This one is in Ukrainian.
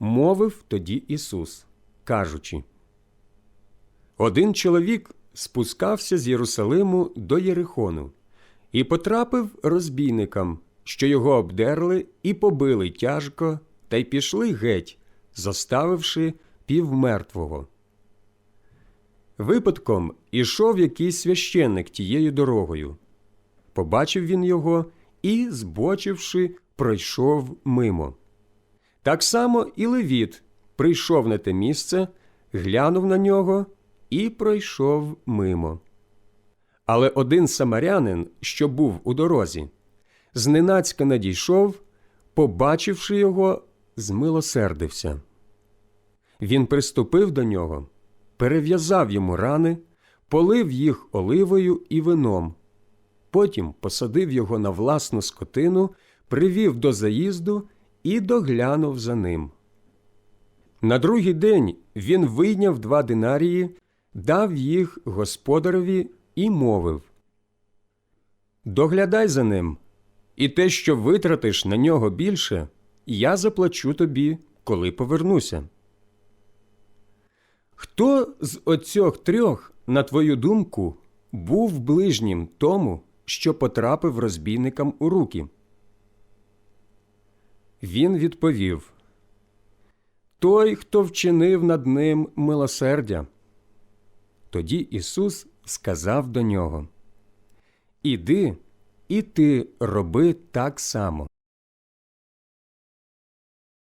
мовив тоді Ісус, кажучи. Один чоловік спускався з Єрусалиму до Єрихону і потрапив розбійникам, що його обдерли і побили тяжко, та й пішли геть, зоставивши півмертвого. Випадком ішов якийсь священник тією дорогою. Побачив він його і, збочивши, пройшов мимо. Так само і Левіт прийшов на те місце, глянув на нього і пройшов мимо. Але один самарянин, що був у дорозі, зненацька надійшов, побачивши його, змилосердився. Він приступив до нього, перев'язав йому рани, полив їх оливою і вином. Потім посадив його на власну скотину, привів до заїзду і доглянув за ним. На другий день він вийняв два динарії, дав їх господареві і мовив Доглядай за ним, і те, що витратиш на нього більше, я заплачу тобі, коли повернуся. Хто з оцьох трьох, на твою думку, був ближнім тому, що потрапив розбійникам у руки? Він відповів Той, хто вчинив над ним милосердя. Тоді Ісус сказав до нього Іди, і ти роби так само.